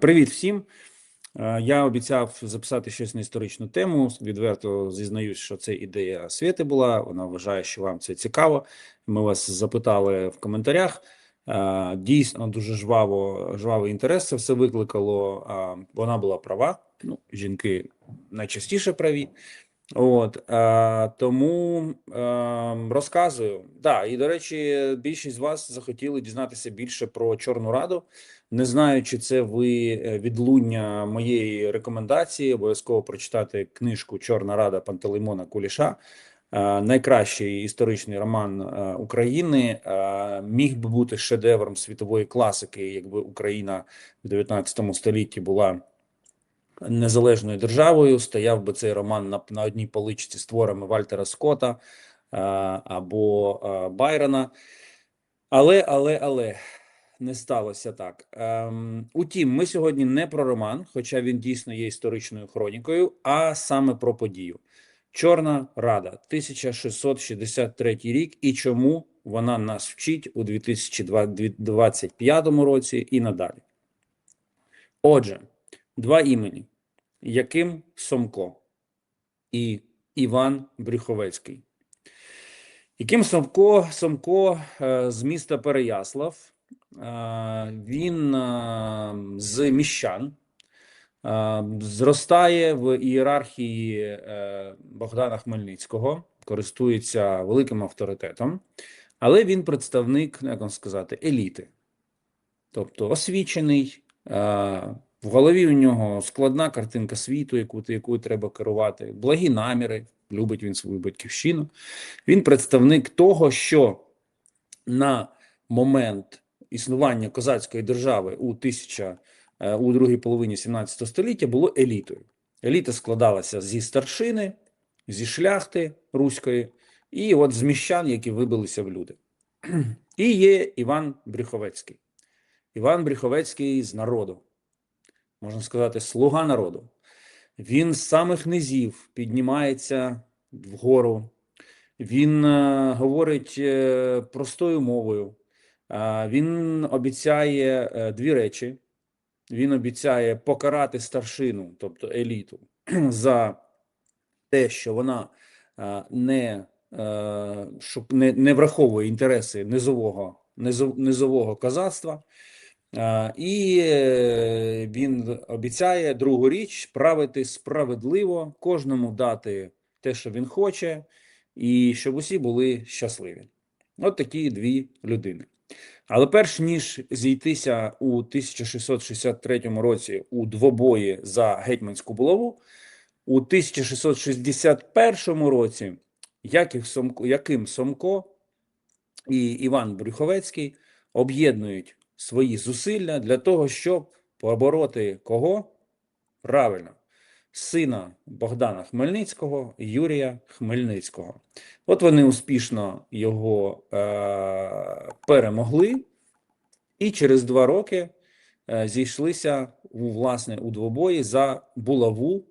Привіт всім. Е, Я обіцяв записати щось на історичну тему. Відверто зізнаюсь, що це ідея Світи була. Вона вважає, що вам це цікаво. Ми вас запитали в коментарях. Е, Дійсно, дуже жваво, жвавий інтерес це все викликало. Вона була права. Ну, жінки найчастіше праві. От е, тому е, розказую. Да, і до речі, більшість з вас захотіли дізнатися більше про Чорну Раду. Не знаю, чи це ви е, відлуння моєї рекомендації. Обов'язково прочитати книжку Чорна Рада Пантелеймона Куліша. Е, Найкращий історичний роман е, України міг би бути шедевром світової класики, якби Україна в 19 столітті була незалежною державою. Стояв би цей роман на, на одній поличці з творами Вальтера Скотта е, або е, Байрона. Але, але, але не сталося так. Ем, утім, ми сьогодні не про роман, хоча він дійсно є історичною хронікою, а саме про подію. Чорна Рада, 1663 рік, і чому вона нас вчить у 2025 році і надалі. Отже, два імені: Яким Сомко і Іван Брюховецький. Яким Сомко, Сомко е, з міста Переяслав. Е, Він е, з міщан, зростає в ієрархії Богдана Хмельницького, користується великим авторитетом, але він представник, ну, як вам сказати, еліти. Тобто освічений, в голові у нього складна картинка світу, яку, яку треба керувати, благі наміри, любить він свою батьківщину. Він представник того, що на момент існування козацької держави у тисяча е, у другій половині 17 століття було елітою. Еліта складалася зі старшини, зі шляхти руської, і от з міщан, які вибилися в люди. І є Іван Брюховецький. Іван Брюховецький з народу, можна сказати, слуга народу. Він з самих низів піднімається вгору. Він е, говорить е, простою мовою. Е, він обіцяє дві речі. Він обіцяє покарати старшину, тобто еліту, за те, що вона не, не, враховує інтереси низового, низов- низового козацтва. І е, він обіцяє другу річ правити справедливо, кожному дати те, що він хоче, і щоб усі були щасливі. От такі дві людини. Але перш ніж зійтися у 1663 році у двобої за гетьманську булаву, у 1661 році Яків Сомко, Яким Сомко і Іван Брюховецький об'єднують свої зусилля для того, щоб побороти кого? Правильно, сина Богдана Хмельницького, Юрія Хмельницького. От вони успішно його е- перемогли, і через два роки е, зійшлися у, власне, у двобої за булаву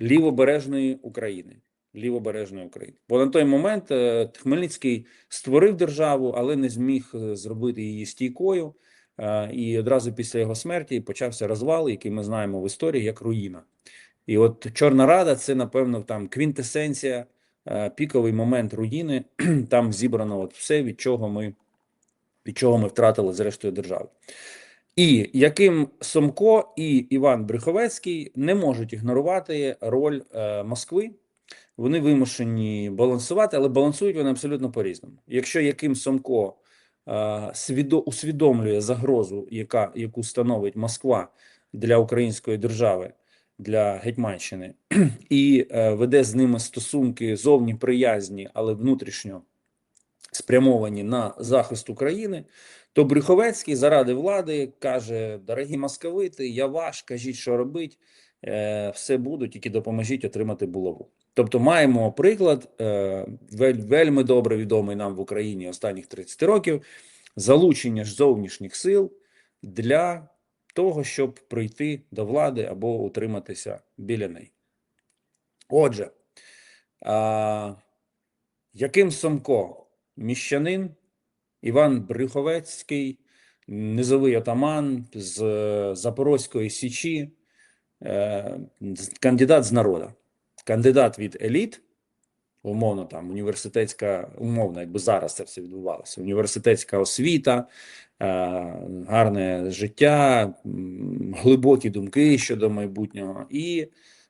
лівобережної України. Лівобережної України. Бо на той момент е, Хмельницький створив державу, але не зміг е, зробити її стійкою. Е, І одразу після його смерті почався розвал, який ми знаємо в історії як руїна. І от Чорна Рада це, напевно, там квінтесенція, піковий момент руїни. Там зібрано от все, від чого ми, від чого ми втратили зрештою державу. І яким Сомко і Іван Брюховецький не можуть ігнорувати роль Москви. Вони вимушені балансувати, але балансують вони абсолютно по-різному. Якщо яким Сомко е, свідо, усвідомлює загрозу, яка, яку становить Москва для української держави, для Гетьманщини, і е, веде з ними стосунки зовні приязні, але внутрішньо спрямовані на захист України, то Брюховецький заради влади каже: дорогі московити, я ваш, кажіть, що робить, е, все буду, тільки допоможіть отримати булаву. Тобто маємо приклад, е, вельми добре відомий нам в Україні останніх 30 років, залучення ж зовнішніх сил для того, щоб прийти до влади або утриматися біля неї. Отже, яким Сомко, міщанин, Іван Брюховецький низовий отаман з е, Запорозької Січі, е, кандидат з народу, кандидат від еліт, умовно там університетська, умовно, якби зараз це все відбувалося, університетська освіта, е, гарне життя, глибокі думки щодо майбутнього. І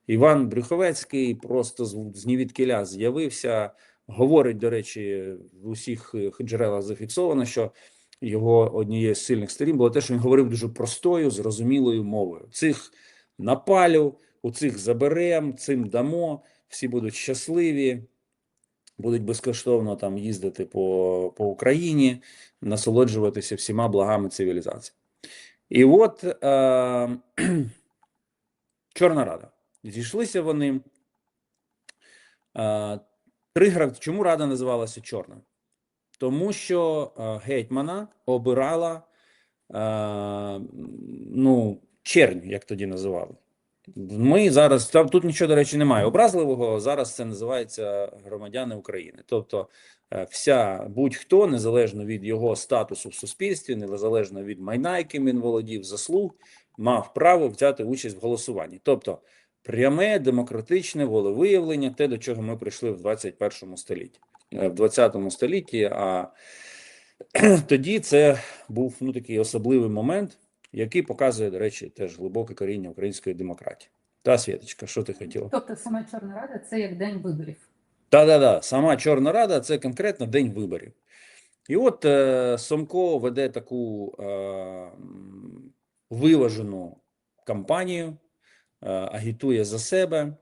Іван Брюховецький просто з, нівідкіля з'явився. Говорить, до речі, в усіх джерелах зафіксовано, що його однією з сильних сторін було те, що він говорив дуже простою, зрозумілою мовою. Цих напалю, у цих заберем, цим дамо, всі будуть щасливі, будуть безкоштовно там їздити по, по Україні, насолоджуватися всіма благами цивілізації. І от е, Чорна Рада. Зійшлися вони. Е, три гра- Чому Рада називалася Чорна? Тому що е, гетьмана обирала е, ну, чернь, як тоді називали. Ми зараз там тут нічого, до речі, немає образливого. Зараз це називається громадяни України. Тобто, е, вся будь-хто, незалежно від його статусу в суспільстві, незалежно від майна, яким він володів, заслуг, мав право взяти участь в голосуванні. Тобто, пряме демократичне волевиявлення, те, до чого ми прийшли в 21 столітті, Е, в 20 столітті. А тоді це був ну такий особливий момент, який показує, до речі, теж глибоке коріння української демократії. Та Світочка, що ти хотіла? Тобто сама Чорна Рада це як день виборів. Та-да-да, сама Чорна Рада це конкретно день виборів. І от е, Сомко веде таку е, виважену кампанію, е, агітує за себе.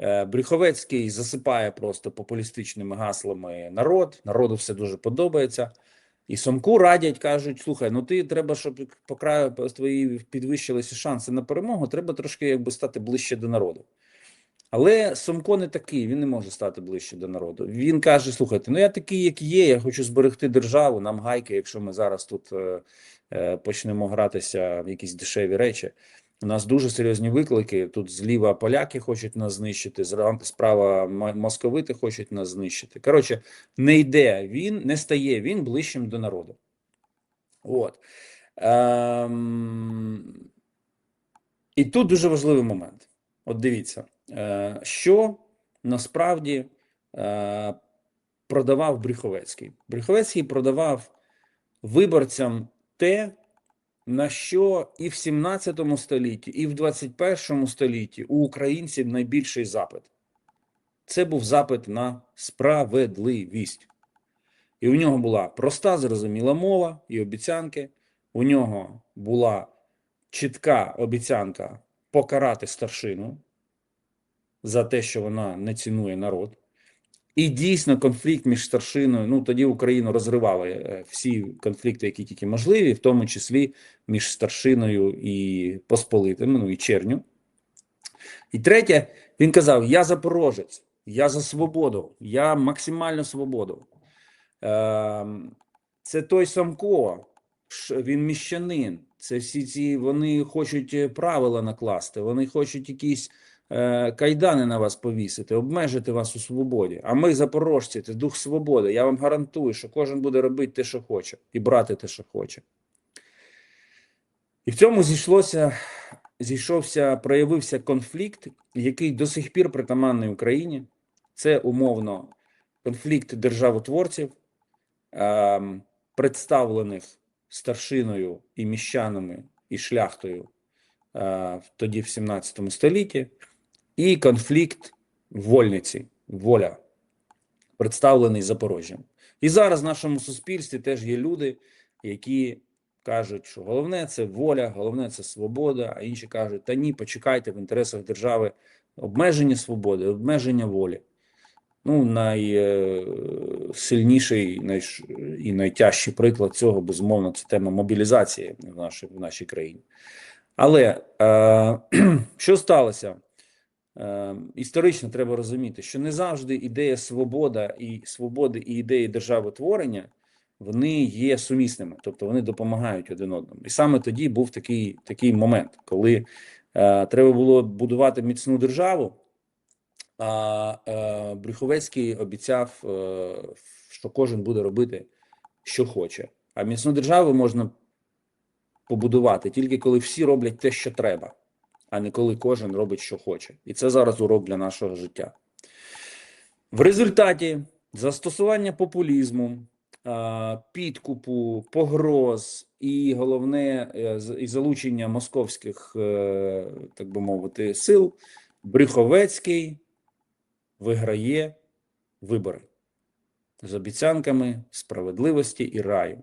Е, Брюховецький засипає просто популістичними гаслами народ. Народу все дуже подобається. І Сомку радять, кажуть: слухай, ну ти треба, щоб по краю твої підвищилися шанси на перемогу, треба трошки якби стати ближче до народу. Але Сомко не такий, він не може стати ближче до народу. Він каже: слухайте, ну я такий, як є, я хочу зберегти державу, нам гайки, якщо ми зараз тут е, е, почнемо гратися в якісь дешеві речі. У нас дуже серйозні виклики. Тут зліва поляки хочуть нас знищити, справа московити хочуть нас знищити. Коротше, не йде він, не стає він ближчим до народу. От. Ем... І тут дуже важливий момент. От дивіться, е, що насправді е, продавав Брюховецький. Брюховецький продавав виборцям те, на що і в 17 столітті, і в 21 столітті у українців найбільший запит. Це був запит на справедливість. І у нього була проста, зрозуміла мова і обіцянки. У нього була чітка обіцянка покарати старшину за те, що вона не цінує народ. І дійсно конфлікт між старшиною. Ну тоді Україну розривали е, всі конфлікти, які тільки можливі, в тому числі між старшиною і посполитими, ну і черню. І третє, він казав: Я запорожець, я за свободу, я максимальну свободу. Ем, Це той Самко, він міщанин. Це всі ці вони хочуть е, правила накласти, вони хочуть якісь кайдани на вас повісити, обмежити вас у свободі. А ми, запорожці, це дух свободи. Я вам гарантую, що кожен буде робити те, що хоче, і брати те, що хоче. І в цьому зійшлося, зійшовся, проявився конфлікт, який до сих пір притаманний Україні. Це умовно конфлікт державотворців, ем, представлених старшиною і міщанами і шляхтою е, тоді в 17 столітті, і конфлікт вольниці, воля, представлений Запорожжям. І зараз в нашому суспільстві теж є люди, які кажуть, що головне це воля, головне це свобода, а інші кажуть, та ні, почекайте в інтересах держави обмеження свободи, обмеження волі. Ну, найсильніший найш... і найтяжчий приклад цього, безумовно, це тема мобілізації в нашій, в нашій країні. Але е, що сталося? Е, історично треба розуміти, що не завжди ідея свобода і свободи і ідеї державотворення вони є сумісними, тобто вони допомагають один одному. І саме тоді був такий, такий момент, коли е, треба було будувати міцну державу. А е, Брюховецький обіцяв, е, що кожен буде робити, що хоче. А міцну державу можна побудувати тільки коли всі роблять те, що треба, а не коли кожен робить, що хоче. І це зараз урок для нашого життя. В результаті застосування популізму, підкупу, погроз і головне е, і залучення московських, е, так би мовити, сил, Брюховецький виграє вибори з обіцянками справедливості і раю.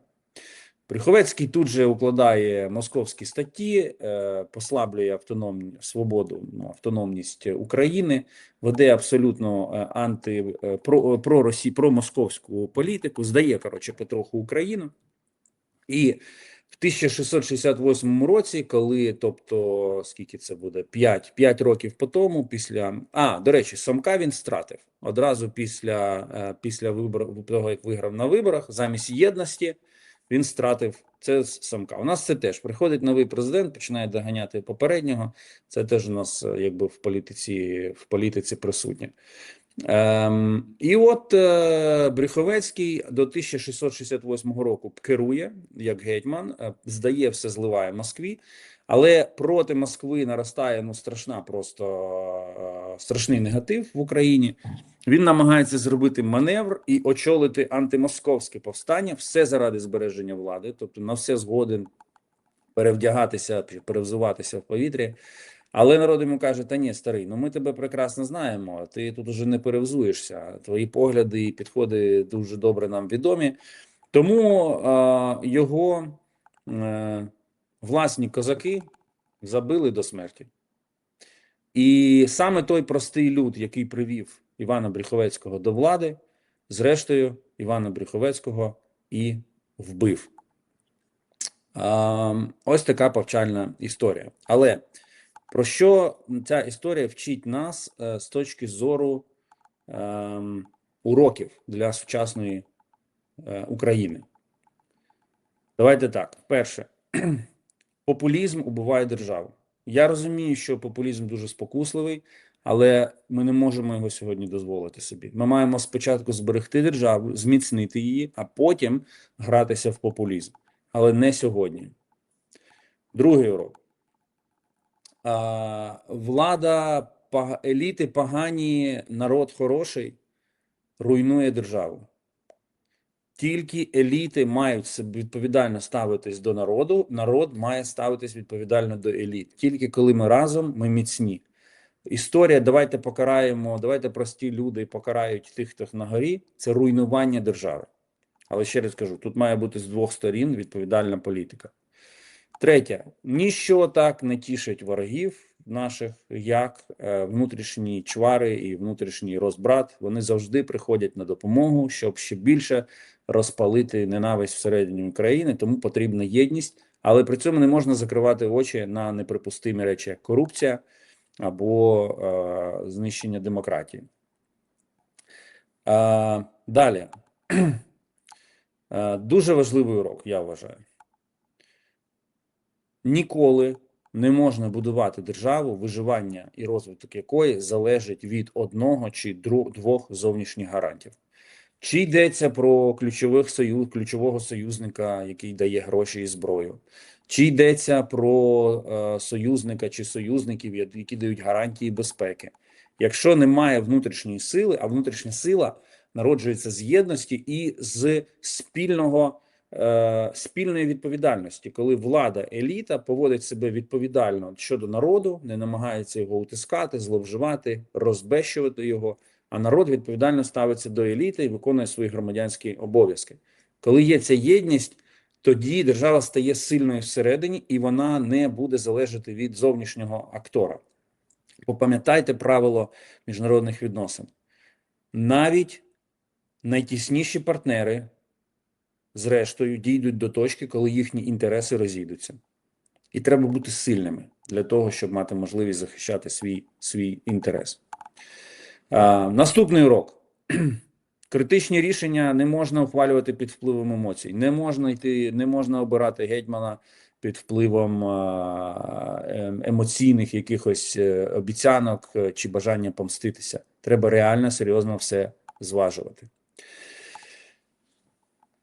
Брюховецький тут же укладає московські статті, е, послаблює автономні свободу, ну, автономність України, веде абсолютно е, анти е, про, про Росі, про московську політику, здає коротше потроху Україну. І в 1668 році, коли, тобто, скільки це буде? 5, 5 років по тому, після. А, до речі, Сомка він стратив одразу після, після виборів, того, як виграв на виборах, замість єдності він стратив це Самка. У нас це теж приходить новий президент, починає доганяти попереднього. Це теж у нас е, якби в політиці, в політиці присутнє. Ем, і от е, Брюховецький до 1668 року керує як гетьман, е, здає все, зливає Москві, але проти Москви наростає ну страшна, просто е, страшний негатив в Україні. Він намагається зробити маневр і очолити антимосковське повстання, все заради збереження влади, тобто на все згоден перевдягатися, перевзуватися в повітрі. Але народ йому каже: Та ні, старий, ну ми тебе прекрасно знаємо. Ти тут уже не перевзуєшся. Твої погляди і підходи дуже добре нам відомі. Тому е, його е, власні козаки забили до смерті. І саме той простий люд, який привів Івана Брюховецького до влади, зрештою, Івана Брюховецького і вбив. Ось така повчальна історія. Але про що ця історія вчить нас е, з точки зору е, уроків для сучасної е, України? Давайте так. Перше, популізм убиває державу. Я розумію, що популізм дуже спокусливий, але ми не можемо його сьогодні дозволити собі. Ми маємо спочатку зберегти державу, зміцнити її, а потім гратися в популізм. Але не сьогодні. Другий урок. А, влада, еліти погані, народ хороший, руйнує державу. Тільки еліти мають себе відповідально ставитись до народу, народ має ставитись відповідально до еліт. Тільки коли ми разом, ми міцні. Історія давайте покараємо, давайте прості люди покарають тих, хто на горі. Це руйнування держави. Але ще раз кажу: тут має бути з двох сторін відповідальна політика. Третє, ніщо так не тішить ворогів наших, як е, внутрішні чвари і внутрішній розбрат. Вони завжди приходять на допомогу, щоб ще більше розпалити ненависть всередині України. Тому потрібна єдність, але при цьому не можна закривати очі на неприпустимі речі, як корупція або е, знищення демократії. Е, далі. Е, дуже важливий урок, я вважаю. Ніколи не можна будувати державу, виживання і розвиток якої залежить від одного чи двох зовнішніх гарантів. Чи йдеться про ключових союз, ключового союзника, який дає гроші і зброю, чи йдеться про е, союзника чи союзників, які дають гарантії безпеки. Якщо немає внутрішньої сили, а внутрішня сила народжується з єдності і з спільного е, спільної відповідальності, коли влада, еліта поводить себе відповідально щодо народу, не намагається його утискати, зловживати, розбещувати його. А народ відповідально ставиться до еліти і виконує свої громадянські обов'язки. Коли є ця єдність, тоді держава стає сильною всередині, і вона не буде залежати від зовнішнього актора. Попам'ятайте правило міжнародних відносин. Навіть найтісніші партнери, зрештою, дійдуть до точки, коли їхні інтереси розійдуться. І треба бути сильними для того, щоб мати можливість захищати свій, свій інтерес. А, наступний урок. Критичні рішення не можна ухвалювати під впливом емоцій. Не можна йти, не можна обирати гетьмана під впливом ем, емоційних якихось е, обіцянок е, чи бажання помститися. Треба реально серйозно все зважувати.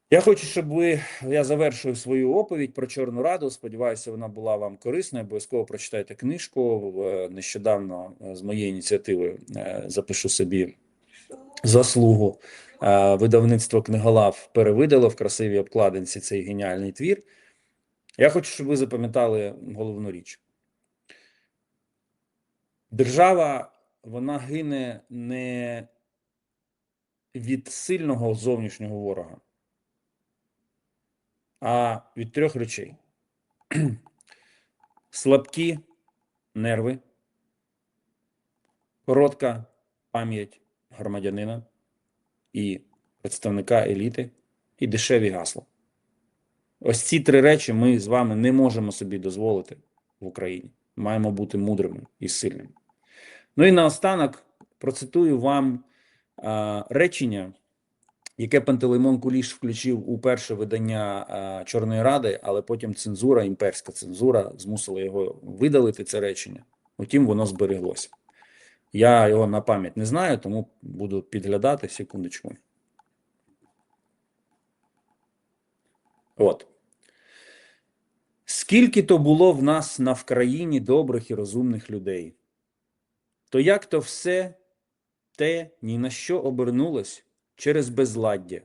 Я хочу, щоб ви я завершую свою оповідь про Чорну Раду. Сподіваюся, вона була вам корисною. Обов'язково прочитайте книжку. Нещодавно е, з моєї ініціативи е, запишу собі заслугу. Е, Видавництво книголав перевидало в красивій обкладинці цей геніальний твір. Я хочу, щоб ви запам'ятали головну річ. Держава вона гине не від сильного зовнішнього ворога, а від трьох речей: слабкі нерви, коротка пам'ять громадянина і представника еліти, і дешеві гасла. Ось ці три речі ми з вами не можемо собі дозволити в Україні. Маємо бути мудрими і сильними. Ну і наостанок процитую вам а, речення, яке Пантелеймон Куліш включив у перше видання Чорної Ради, але потім цензура, імперська цензура, змусила його видалити це речення. Утім, воно збереглося. Я його на пам'ять не знаю, тому буду підглядати секундочку. От. Скільки то було в нас на Вкраїні добрих і розумних людей, то як то все те ні на що обернулось через безладдя,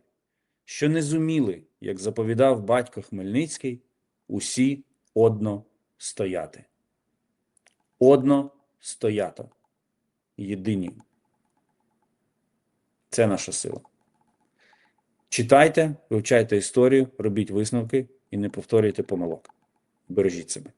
що не зуміли, як заповідав батько Хмельницький, усі одно стояти. Одно стоято. Єдині. Це наша сила. Читайте, вивчайте історію, робіть висновки і не повторюйте помилок. Бережіть себе.